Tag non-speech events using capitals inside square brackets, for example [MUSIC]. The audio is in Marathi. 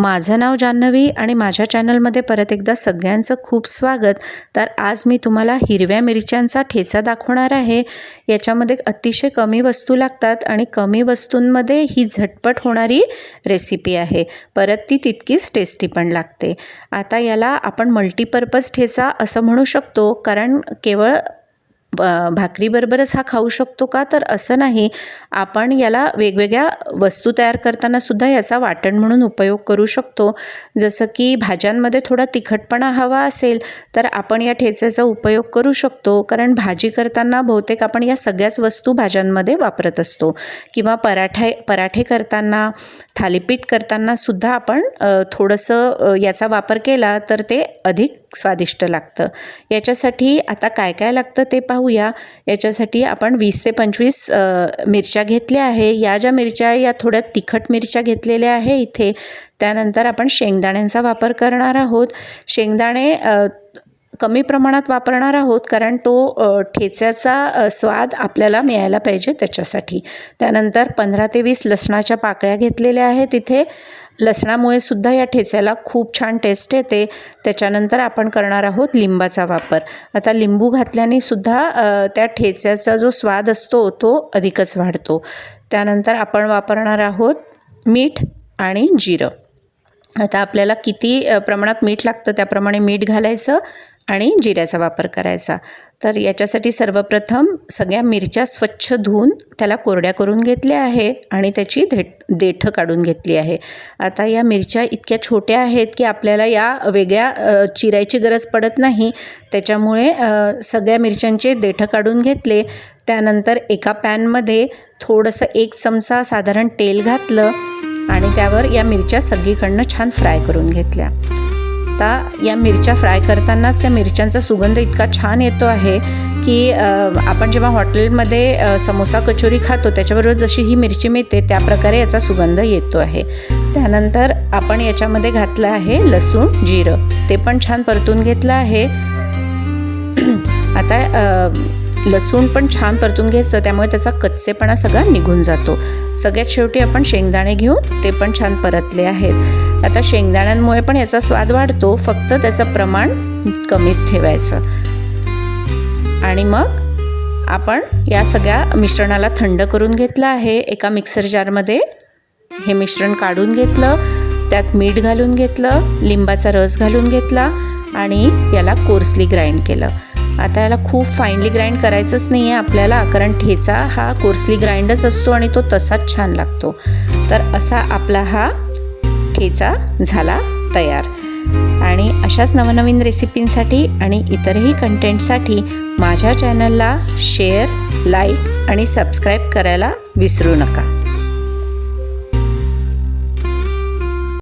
माझं नाव जान्हवी आणि माझ्या चॅनलमध्ये परत एकदा सगळ्यांचं खूप स्वागत. तर आज मी तुम्हाला हिरव्या मिरच्यांचा ठेचा दाखवणार आहे. याच्यामध्ये अतिशय कमी वस्तू लागतात आणि कमी वस्तूंमध्ये ही झटपट होणारी रेसिपी आहे. परत ती तितकीच टेस्टी पण लागते. आता याला आपण मल्टीपर्पज ठेचा असं म्हणू शकतो कारण केवळ भाकरीबरोबरच हा खाऊ शकतो का? तर असं नाही. आपण याला वेगवेगळ्या वस्तू तयार करताना सुद्धा याचा वाटण म्हणून उपयोग करू शकतो. जसं की भाज्यांमध्ये थोडा तिखटपणा हवा असेल तर आपण या ठेच्याचा उपयोग करू शकतो. कारण भाजी करताना बहुतेक आपण या सगळ्याच वस्तू भाज्यांमध्ये वापरत असतो. किंवा पराठे पराठे करताना थालीपीठ करताना सुद्धा आपण थोडंसं याचा वापर केला तर ते अधिक स्वादिष्ट लागतं. याच्यासाठी आता काय काय लागतं ते बघूया. याच्यासाठी आपण वीस ते पंचवीस मिरच्या घेतल्या आहे. या ज्या मिरच्या या थोड्या तिखट मिरच्या घेतलेल्या आहे इथे. त्यानंतर आपण शेंगदाण्यांचा वापर करणार आहोत. शेंगदाणे कमी प्रमाणात वापरणार आहोत कारण तो ठेच्याचा स्वाद आपल्याला मिळायला पाहिजे त्याच्यासाठी. त्यानंतर पंधरा ते वीस लसणाच्या पाकळ्या घेतलेल्या आहेत तिथे. लसणामुळे सुद्धा या ठेच्याला खूप छान टेस्ट येते. त्याच्यानंतर आपण करणार आहोत लिंबाचा वापर. आता लिंबू घातल्याने सुद्धा त्या ठेच्याचा जो स्वाद असतो तो अधिकच वाढतो. त्यानंतर आपण वापरणार आहोत मीठ आणि जिरं. आता आपल्याला किती प्रमाणात मीठ लागतं त्याप्रमाणे मीठ घालायचं आणि जिऱ्याचा वापर करायचा. तर याच्यासाठी सर्वप्रथम सगळ्या मिरच्या स्वच्छ धुवून त्याला कोरड्या करून घेतल्या आहे आणि त्याची देठ देठं काढून घेतली आहे. आता या मिरच्या इतक्या छोट्या आहेत की आपल्याला या वेगळ्या चिरायची गरज पडत नाही. त्याच्यामुळे सगळ्या मिरच्यांचे देठं काढून घेतले. त्यानंतर एका पॅनमध्ये थोडंसं एक चमचा साधारण तेल घातलं आणि त्यावर या मिरच्या सगळीकडनं छान फ्राय करून घेतल्या. आता या मिरच्या फ्राय करतानाच त्या मिरच्यांचा सुगंध इतका छान येतो आहे की आपण जेव्हा हॉटेलमध्ये समोसा कचोरी खातो त्याच्याबरोबर जशी ही मिरची मिळते त्या प्रकारे याचा सुगंध येतो आहे. त्यानंतर आपण याच्यामध्ये घातलं आहे लसूण जिरं. ते पण छान परतून घेतलं आहे. [CLEARS THROAT] आता लसूण पण छान परतून घ्यायचं त्यामुळे त्याचा कच्चेपणा सगळा निघून जातो. सगळ्यात शेवटी आपण शेंगदाणे घेऊन ते पण छान परतले आहेत. आता शेंगदाण्यांमुळे पण याचा स्वाद वाढतो फक्त त्याचं प्रमाण कमीच ठेवायचं. आणि मग आपण या सगळ्या मिश्रणाला थंड करून घेतलं आहे. एका मिक्सर जारमध्ये हे मिश्रण काढून घेतलं त्यात मीठ घालून घेतलं लिंबाचा रस घालून घेतला आणि याला कोर्सली ग्राइंड केलं. आता याला खूप फाईनली ग्राइंड करायचंच नाही आहे आपल्याला कारण ठेचा हा कोर्सली ग्राइंडच असतो आणि तो तसाच छान लागतो. तर असा आपला हा ठेचा झाला तयार. आणि अशाच नवनवीन रेसिपींसाठी आणि इतरही कंटेंटसाठी माझ्या चॅनलला शेअर लाईक आणि सबस्क्राईब करायला विसरू नका.